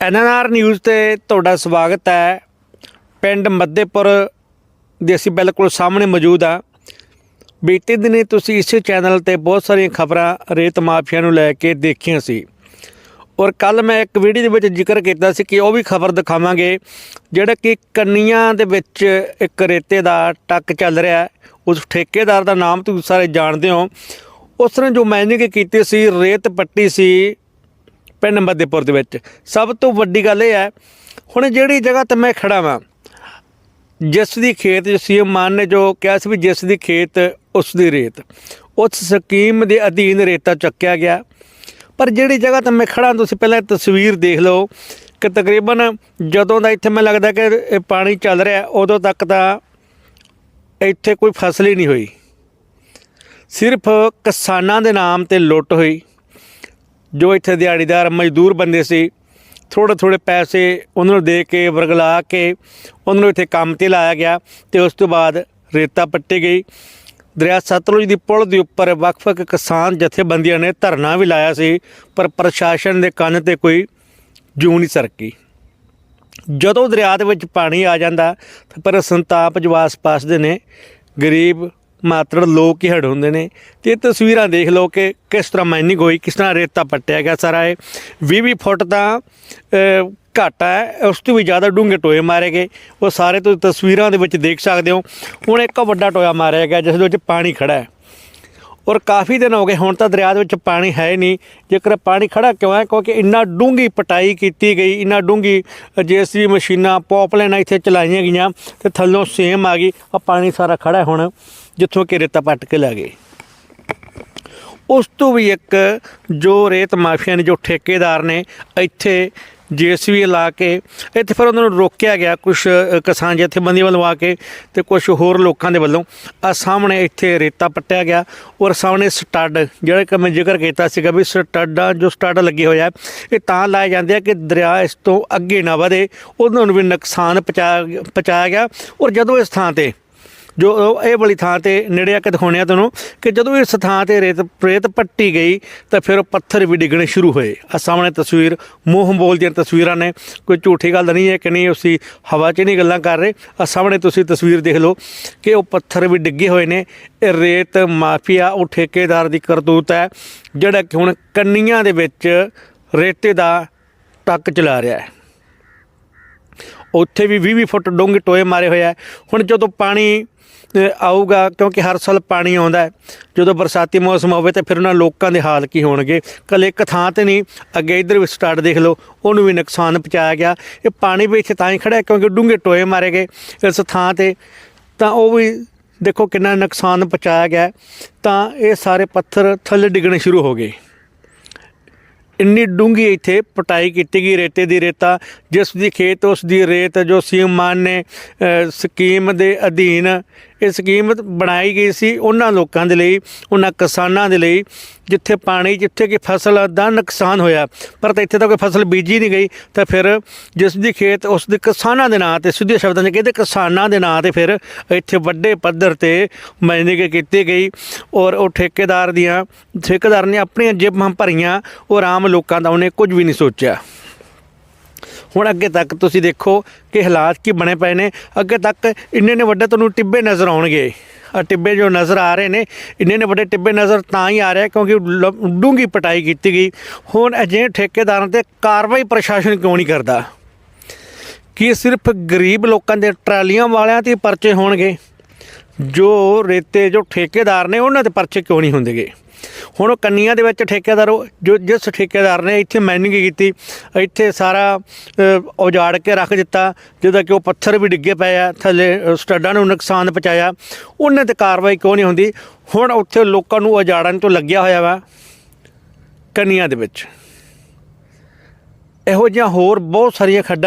NNR news ਤੇ ਤੁਹਾਡਾ ਸਵਾਗਤ ਹੈ। ਪਿੰਡ ਮੱਦੇਪੁਰ ਦੇ ਅਸੀਂ ਬਿਲਕੁਲ ਸਾਹਮਣੇ ਮੌਜੂਦ ਆ ਬੀਤੇ ਦਿਨੇ ਤੁਸੀਂ ਇਸੇ ਚੈਨਲ ਤੇ ਬਹੁਤ ਸਾਰੀਆਂ ਖਬਰਾਂ ਰੇਤ ਮਾਫੀਆ ਨੂੰ ਲੈ ਕੇ ਦੇਖੀਆਂ ਸੀ। ਔਰ ਕੱਲ ਮੈਂ ਇੱਕ ਵੀਡੀਓ ਦੇ ਵਿੱਚ ਜ਼ਿਕਰ ਕੀਤਾ ਸੀ ਕਿ ਉਹ ਵੀ ਖਬਰ ਦਿਖਾਵਾਂਗੇ, ਜਿਹੜਾ ਕਿ ਕੰਨੀਆਂ ਦੇ ਵਿੱਚ ਇੱਕ ਰੇਤੇ ਦਾ ਟੱਕ ਚੱਲ ਰਿਹਾ ਉਸ ਠੇਕੇਦਾਰ ਦਾ ਨਾਮ ਤੁਸੀਂ ਸਾਰੇ ਜਾਣਦੇ ਹੋ। ਉਸ ਨੇ ਜੋ ਮਾਈਨਿੰਗ ਕੀਤੀ ਸੀ, ਰੇਤ ਪੱਟੀ ਸੀ ਪਿੰਡ ਮੱਦੇਪੁਰ ਦੇ ਵਿੱਚ। ਸਭ ਤੋਂ ਵੱਡੀ ਗੱਲ ਇਹ ਹੈ, ਹੁਣ ਜਿਹੜੀ ਜਗ੍ਹਾ ਤੇ ਮੈਂ ਖੜਾ ਵਾਂ, ਜਿਸ ਦੀ ਖੇਤ ਸੀਐਮ ਮਾਨ ਨੇ ਜੋ ਕਿਹਾ ਸੀ ਵੀ ਜਿਸ ਦੀ ਖੇਤ, ਉਸ ਦੀ ਰੇਤ, ਉਸ ਸਕੀਮ ਦੇ ਅਧੀਨ ਰੇਤਾ ਚੱਕਿਆ ਗਿਆ। ਪਰ ਜਿਹੜੀ ਜਗ੍ਹਾ ਤੇ ਮੈਂ ਖੜਾ, ਤੁਸੀਂ ਪਹਿਲਾਂ ਤਸਵੀਰ ਦੇਖ ਲਓ ਕਿ ਤਕਰੀਬਨ ਜਦੋਂ ਦਾ ਇੱਥੇ ਮੈਨੂੰ ਲੱਗਦਾ ਕਿ ਇਹ ਪਾਣੀ ਚੱਲ ਰਿਹਾ, ਉਦੋਂ ਤੱਕ ਤਾਂ ਇੱਥੇ ਕੋਈ ਫਸਲ ਹੀ ਨਹੀਂ ਹੋਈ। ਸਿਰਫ ਕਿਸਾਨਾਂ ਦੇ ਨਾਮ ਤੇ ਲੁੱਟ ਹੋਈ। ਜੋ ਇੱਥੇ ਦਿਹਾੜੀਦਾਰ ਮਜ਼ਦੂਰ ਬੰਦੇ ਸੀ ਥੋੜੇ ਥੋੜੇ ਪੈਸੇ ਉਹਨਾਂ ਨੂੰ ਦੇ ਕੇ, ਵਰਗਲਾ ਕੇ ਉਹਨਾਂ ਨੂੰ ਇੱਥੇ ਕੰਮ ਤੇ ਲਾਇਆ ਗਿਆ ਤੇ ਉਸ ਤੋਂ ਬਾਅਦ ਰੇਤਾ ਪੱਟੀ ਗਈ। ਦਰਿਆ ਸਤਲੁਜ ਦੀ ਪੁਲ ਦੇ ਉੱਪਰ ਵੱਖ-ਵੱਖ ਕਿਸਾਨ ਜਥੇਬੰਦੀਆਂ ਨੇ ਧਰਨਾ ਵੀ ਲਾਇਆ ਸੀ, ਪਰ ਪ੍ਰਸ਼ਾਸਨ ਦੇ ਕੰਨ ਤੇ ਕੋਈ ਜੂੰ ਨਹੀਂ ਸਰਕੀ। ਜਦੋਂ ਦਰਿਆ ਦੇ ਵਿੱਚ ਪਾਣੀ ਆ ਜਾਂਦਾ, ਤਾਂ ਪਰ ਸੰਤਾਪ ਜਵਾਸ ਪਾਸਦੇ ਨੇ, ਗਰੀਬ ਮਾਤੜ ਲੋਕ ਹੀ ਹੜ ਹੁੰਦੇ ਨੇ ਤੇ ਇਹ ਤਸਵੀਰਾਂ ਦੇਖ ਲਓ ਕਿ ਕਿਸ ਤਰ੍ਹਾਂ ਮਾਈਨਿੰਗ ਹੋਈ, ਕਿਸ ਤਰ੍ਹਾਂ ਰੇਤਾ ਪੱਟਿਆ ਗਿਆ ਸਾਰਾ ਇਹ। 20 20 ਫੁੱਟ ਤਾਂ ਘਾਟਾ ਹੈ, ਉਸ ਤੋਂ ਵੀ ਜ਼ਿਆਦਾ ਡੂੰਘੇ ਟੋਏ ਮਾਰੇ ਗਏ। ਉਹ ਸਾਰੇ ਤੁਸੀਂ ਤਸਵੀਰਾਂ ਦੇ ਵਿੱਚ ਦੇਖ ਸਕਦੇ ਹੋ। ਹੁਣ ਇੱਕ ਵੱਡਾ ਟੋਇਆ ਮਾਰਿਆ ਗਿਆ, ਜਿਸ ਦੇ ਵਿੱਚ ਪਾਣੀ ਖੜਾ ਹੈ। ਔਰ ਕਾਫੀ ਦਿਨ ਹੋ ਗਏ, ਹੁਣ ਤਾਂ ਦਰਿਆ ਦੇ ਵਿੱਚ ਪਾਣੀ ਹੈ ਹੀ ਨਹੀਂ। ਜੇਕਰ ਪਾਣੀ ਖੜਾ ਕਿਉਂ ਹੈ? ਕਿਉਂਕਿ ਇੰਨਾ ਡੂੰਗੀ ਪਟਾਈ ਕੀਤੀ ਗਈ, ਇੰਨਾ ਡੂੰਗੀ ਜੇਸੀ ਮਸ਼ੀਨਾਂ ਪੌਪਲਾਈਨਾਂ ਇੱਥੇ ਚਲਾਈਆਂ ਗਈਆਂ ਤੇ ਥੱਲੋਂ ਸੇਮ ਆ ਗਈ, ਆ ਪਾਣੀ ਸਾਰਾ ਖੜਾ ਹੁਣ ਜਿੱਥੋਂ ਕਿ ਰੇਤਾ ਪੱਟ ਕੇ ਲੈ ਗਏ। ਉਸ ਤੋਂ ਵੀ ਇੱਕ ਜੋ ਰੇਤ ਮਾਫੀਆ ਨੇ, ਜੋ ਠੇਕੇਦਾਰ ਨੇ, ਇੱਥੇ ਜੀਐਸਵੀ ਲਾ ਕੇ ਇੱਥੇ ਫਿਰ ਉਹਨਾਂ ਨੂੰ ਰੋਕਿਆ ਗਿਆ ਕੁਝ ਕਿਸਾਨ ਜਥੇਬੰਦੀਆਂ ਵੱਲੋਂ ਆ ਕੇ ਤੇ ਕੁਝ ਹੋਰ ਲੋਕਾਂ ਦੇ ਵੱਲੋਂ। ਆ ਸਾਹਮਣੇ ਇੱਥੇ ਰੇਤਾ ਪੱਟਿਆ ਗਿਆ ਔਰ ਸਾਹਮਣੇ ਸਟੱਡ ਜਿਹੜਾ ਕਿ ਮੈਂ ਜ਼ਿਕਰ ਕੀਤਾ ਸੀਗਾ ਵੀ ਸਟੱਡਾਂ ਜੋ ਸਟੱਡ ਲੱਗੇ ਹੋਇਆ ਹੈ, ਇਹ ਤਾਂ ਲਾਏ ਜਾਂਦੇ ਆ ਕਿ ਦਰਿਆ ਇਸ ਤੋਂ ਅੱਗੇ ਨਾ ਵਧੇ ਉਹਨਾਂ ਨੂੰ ਵੀ ਨੁਕਸਾਨ ਪਹੁੰਚਾਇਆ ਪਹੁੰਚਾਇਆ ਗਿਆ ਔਰ ਜਦੋਂ ਇਸ ਥਾਂ ਤੇ ਜੋ ਇਹ ਵਾਲੀ ਥਾਂ ਤੇ ਨੇੜੇ ਆ ਕੇ ਦਿਖਾਉਣੇ ਆ ਤੁਹਾਨੂੰ ਕਿ ਜਦੋਂ ਇਸ ਥਾਂ ਤੇ ਰੇਤ ਰੇਤ ਪੱਟੀ ਗਈ ਤਾਂ ਫਿਰ ਉਹ ਪੱਥਰ ਵੀ ਡਿੱਗਣੇ ਸ਼ੁਰੂ ਹੋਏ। ਆ ਸਾਹਮਣੇ ਤਸਵੀਰ ਮੂੰਹ ਬੋਲ ਦੀਆਂ ਤਸਵੀਰਾਂ ਨੇ। ਕੋਈ ਝੂਠੀ ਗੱਲ ਨਹੀਂ ਹੈ ਕਿ ਨਹੀਂ ਉਸੀ ਹਵਾ 'ਚ ਨਹੀਂ ਗੱਲਾਂ ਕਰ ਰਹੇ। ਆ ਸਾਹਮਣੇ ਤੁਸੀਂ ਤਸਵੀਰ ਦੇਖ ਲਓ ਕਿ ਉਹ ਪੱਥਰ ਵੀ ਡਿੱਗੇ ਹੋਏ ਨੇ। ਇਹ ਰੇਤ ਮਾਫੀਆ, ਉਹ ਠੇਕੇਦਾਰ ਦੀ ਕਰਤੂਤ ਹੈ, ਜਿਹੜਾ ਕਿ ਹੁਣ ਕੰਨੀਆਂ ਦੇ ਵਿੱਚ ਰੇਤੇ ਦਾ ਟੱਕ ਚਲਾ ਰਿਹਾ ਹੈ। ਉੱਥੇ ਵੀ 20-20 ਫੁੱਟ ਡੂੰਘੇ ਟੋਏ ਮਾਰੇ ਹੋਏ ਹੁਣ ਜਦੋਂ ਪਾਣੀ ਆਊਗਾ, ਕਿਉਂਕਿ ਹਰ ਸਾਲ ਪਾਣੀ ਆਉਂਦਾ ਹੈ, ਜਦੋਂ ਬਰਸਾਤੀ ਮੌਸਮ ਹੋਵੇ ਤਾਂ ਫਿਰ ਉਹਨਾਂ ਲੋਕਾਂ ਦੇ ਹਾਲ ਕੀ ਹੋਣਗੇ। ਕੱਲ ਇੱਕ ਥਾਂ ਤੇ ਨਹੀਂ, ਅੱਗੇ ਇਧਰ ਵੀ ਸਟਾਰਟ ਦੇਖ ਲਓ, ਉਹਨੂੰ ਵੀ ਨੁਕਸਾਨ ਪਹੁੰਚਾਇਆ ਗਿਆ। ਇਹ ਪਾਣੀ ਵੀ ਇੱਥੇ ਤਾਂ ਹੀ ਖੜਾ ਕਿਉਂਕਿ ਡੂੰਘੇ ਟੋਏ ਮਾਰੇ ਗਏ ਇਸ ਥਾਂ ਤੇ। ਤਾਂ ਉਹ ਵੀ ਦੇਖੋ ਕਿੰਨਾ ਨੁਕਸਾਨ ਪਹੁੰਚਾਇਆ ਗਿਆ। ਤਾਂ ਇਹ ਸਾਰੇ ਪੱਥਰ ਥੱਲੇ ਡਿੱਗਣੇ ਸ਼ੁਰੂ ਹੋ ਗਏ। ਇੰਨੀ ਡੂੰਗੀ ਇੱਥੇ ਪਟਾਈ ਕੀਤੀ ਗਈ ਰੇਤੇ ਦੀ ਰੇਤਾ, ਜਿਸ ਦੀ ਖੇਤ, ਉਸ ਦੀ ਰੇਤ ਜੋ ਸੀਐਮ ਮਾਨ ਨੇ ਸਕੀਮ ਦੇ ਅਧੀਨ ਇਹ ਸਕੀਮ ਬਣਾਈ ਗਈ ਸੀ ਉਹਨਾਂ ਲੋਕਾਂ ਦੇ ਲਈ, ਉਹਨਾਂ ਕਿਸਾਨਾਂ ਦੇ ਲਈ, ਜਿੱਥੇ ਪਾਣੀ, ਜਿੱਥੇ ਕਿ ਫਸਲ ਦਾ ਨੁਕਸਾਨ ਹੋਇਆ। ਪਰ ਤਾਂ ਇੱਥੇ ਤਾਂ ਕੋਈ ਫਸਲ ਬੀਜੀ ਨਹੀਂ ਗਈ, ਤਾਂ ਫਿਰ ਜਿਸ ਦੀ ਖੇਤ, ਉਸ ਦੇ ਕਿਸਾਨਾਂ ਦੇ ਨਾਂ ਤੇ, ਸਿੱਧੇ ਸ਼ਬਦਾਂ 'ਚ ਕਹਿੰਦੇ ਕਿਸਾਨਾਂ ਦੇ ਨਾਂ ਤੇ ਫਿਰ ਇੱਥੇ ਵੱਡੇ ਪੱਧਰ ਤੇ ਮਾਈਨਿੰਗ ਕੀਤੀ ਗਈ ਔਰ ਉਹ ਠੇਕੇਦਾਰ ਦੀਆਂ, ਠੇਕੇਦਾਰ ਨੇ ਆਪਣੀਆਂ ਜੇਬਾਂ ਭਰੀਆਂ ਔਰ ਆਮ ਲੋਕਾਂ ਦਾ ਉਹਨੇ ਕੁਝ ਵੀ ਨਹੀਂ ਸੋਚਿਆ। ਹੁਣ ਅੱਗੇ ਤੱਕ ਤੁਸੀਂ ਦੇਖੋ ਕਿ ਹਾਲਾਤ ਕੀ ਬਣੇ ਪਏ ਨੇ। ਅੱਗੇ ਤੱਕ ਇੰਨੇ ਨੇ ਵੱਡੇ ਤੁਹਾਨੂੰ ਟਿੱਬੇ ਨਜ਼ਰ ਆਉਣਗੇ। ਆ ਟਿੱਬੇ ਜੋ ਨਜ਼ਰ ਆ ਰਹੇ ਨੇ, ਇੰਨੇ ਨੇ ਵੱਡੇ ਟਿੱਬੇ ਨਜ਼ਰ ਤਾਂ ਹੀ ਆ ਰਿਹਾ ਕਿਉਂਕਿ ਡੂੰਗੀ ਪਟਾਈ ਕੀਤੀ ਗਈ। ਹੁਣ ਅਜਿਹੇ ਠੇਕੇਦਾਰਾਂ ਤੇ ਕਾਰਵਾਈ ਪ੍ਰਸ਼ਾਸਨ ਕਿਉਂ ਨਹੀਂ ਕਰਦਾ? ਕੀ ਸਿਰਫ ਗਰੀਬ ਲੋਕਾਂ ਦੇ ਟਰਾਲੀਆਂ ਵਾਲਿਆਂ ਤੇ ਪਰਚੇ ਹੋਣਗੇ? ਜੋ ਰੇਤੇ, ਜੋ ਠੇਕੇਦਾਰ ਨੇ, ਉਹਨਾਂ ਦੇ ਪਰਚੇ ਕਿਉਂ ਨਹੀਂ ਹੁੰਦੇਗੇ? ਹੁਣ ਉਹ ਕੰਨੀਆਂ ਦੇ ਵਿੱਚ ਠੇਕੇਦਾਰ ਜੋ ਜਿਸ ਠੇਕੇਦਾਰ ਨੇ ਇੱਥੇ ਮਾਈਨਿੰਗ ਕੀਤੀ, ਇੱਥੇ ਸਾਰਾ ਉਜਾੜ ਕੇ ਰੱਖ ਦਿੱਤਾ, ਜਿਹਦਾ ਕਿ ਉਹ ਪੱਥਰ ਵੀ ਡਿੱਗੇ ਪਏ ਆ, ਥੱਲੇ ਸਟੱਡਾਂ ਨੂੰ ਨੁਕਸਾਨ ਪਹੁੰਚਾਇਆ। ਉਹਨਾਂ ਤੇ ਕਾਰਵਾਈ ਕਿਉਂ ਨਹੀਂ ਹੁੰਦੀ? ਹੁਣ ਉੱਥੇ ਲੋਕਾਂ ਨੂੰ ਉਜਾੜਨ ਤੋਂ ਲੱਗਿਆ ਹੋਇਆ ਵਾ, ਕੰਨੀਆਂ ਦੇ ਵਿੱਚ। ਇਹੋ ਜਿਹੀਆਂ ਹੋਰ ਬਹੁਤ ਸਾਰੀਆਂ ਖੱਡਾਂ